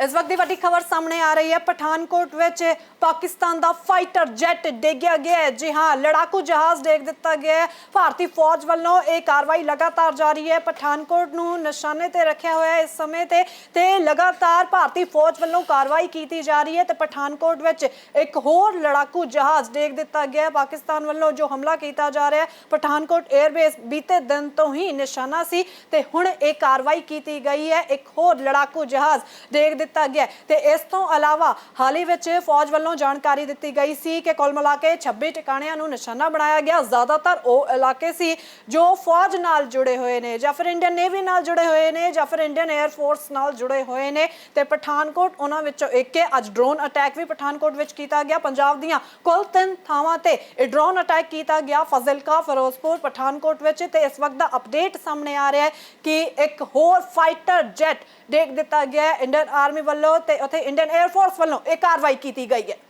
ਇਸ ਵਕਤ ਦੀ ਵੱਡੀ ਖਬਰ ਸਾਹਮਣੇ ਆ ਰਹੀ ਹੈ। ਪਠਾਨਕੋਟ ਵਿੱਚ ਪਾਕਿਸਤਾਨ ਦਾ ਫਾਈਟਰ ਜੈਟ ਡਿੱਗਿਆ ਗਿਆ ਹੈ। ਜੀ ਹਾਂ, ਲੜਾਕੂ ਜਹਾਜ਼ ਡੇਗ ਦਿੱਤਾ ਗਿਆ ਹੈ। ਭਾਰਤੀ ਫੌਜ ਵੱਲੋਂ ਇਹ ਕਾਰਵਾਈ ਲਗਾਤਾਰ ਜਾਰੀ ਹੈ। ਪਠਾਨਕੋਟ ਨੂੰ ਨਿਸ਼ਾਨੇ ਤੇ ਰੱਖਿਆ ਹੋਇਆ ਹੈ। ਇਸ ਸਮੇਂ ਤੇ ਤੇ ਲਗਾਤਾਰ ਭਾਰਤੀ ਫੌਜ ਵੱਲੋਂ ਕਾਰਵਾਈ ਕੀਤੀ ਜਾ ਰਹੀ ਹੈ ਤੇ ਪਠਾਨਕੋਟ ਵਿੱਚ ਇੱਕ ਹੋਰ ਲੜਾਕੂ ਜਹਾਜ਼ ਡੇਗ ਦਿੱਤਾ ਗਿਆ ਹੈ। ਪਾਕਿਸਤਾਨ ਵੱਲੋਂ ਜੋ ਹਮਲਾ ਕੀਤਾ ਜਾ ਰਿਹਾ ਹੈ, ਪਠਾਨਕੋਟ 에ਅਰਬੇਸ ਬੀਤੇ ਦਿਨ ਤੋਂ ਹੀ ਨਿਸ਼ਾਨਾ ਸੀ ਤੇ ਹੁਣ ਇਹ ਕਾਰਵਾਈ ਕੀਤੀ ਗਈ ਹੈ। ਇੱਕ ਹੋਰ ਲੜਾਕੂ ਜਹਾਜ਼ ਡੇਗ ਦਿੱਤਾ ਗਿਆ ਤੇ ਇਸ ਤੋਂ ਇਲਾਵਾ ਹਾਲ ਹੀ ਵਿੱਚ ਫੌਜ ਵੱਲੋਂ ਜਾਣਕਾਰੀ ਦਿੱਤੀ ਗਈ ਸੀ ਕਿ ਕੁੱਲ ਮਿਲਾ ਕੇ 26 ਟਿਕਾਣਿਆਂ ਨੂੰ ਨਿਸ਼ਾਨਾ ਬਣਾਇਆ ਗਿਆ। ਜ਼ਿਆਦਾਤਰ ਉਹ ਇਲਾਕੇ ਸੀ ਜੋ ਫੌਜ ਨਾਲ ਜੁੜੇ ਹੋਏ ਨੇ ਜਾਂ ਫਿਰ ਇੰਡੀਅਨ ਨੇਵੀ ਨਾਲ ਜੁੜੇ ਹੋਏ ਨੇ ਜਾਂ ਫਿਰ ਇੰਡੀਅਨ 에ਅਰ ਫੋਰਸ ਨਾਲ ਜੁੜੇ ਹੋਏ ਨੇ। ਤੇ ਪਠਾਨਕੋਟ ਉਹਨਾਂ ਵਿੱਚੋਂ ਇੱਕ ਹੈ। ਅੱਜ ਡਰੋਨ ਅਟੈਕ ਵੀ ਪਠਾਨਕੋਟ ਵਿੱਚ ਕੀਤਾ ਗਿਆ। ਪੰਜਾਬ ਦੀਆਂ ਕੁੱਲ ਤਿੰਨ ਥਾਵਾਂ ਤੇ ਇਹ ਡਰੋਨ ਅਟੈਕ ਕੀਤਾ ਗਿਆ। ਫਜ਼ਿਲਕਾ, ਫਿਰੋਜ਼ਪੁਰ, ਪਠਾਨਕੋਟ ਵਿੱਚ ਤੇ ਇਸ ਵਕਤ ਦਾ ਅਪਡੇਟ ਸਾਹਮਣੇ ਆ ਰਿਹਾ ਹੈ ਕਿ ਇੱਕ ਹੋਰ ਫਾਈਟਰ ਜੈਟ ਦੇਖ ਦਿੱਤਾ ਗਿਆ ਇੰਡੀਅਨ ਆਰਮੀ ਆਰਮੀ ਵੱਲੋਂ ਤੇ ਉੱਥੇ ਇੰਡੀਅਨ 에ਅਰ ਫੋਰਸ ਵੱਲੋਂ ਇਹ ਕਾਰਵਾਈ ਕੀਤੀ ਗਈ ਹੈ।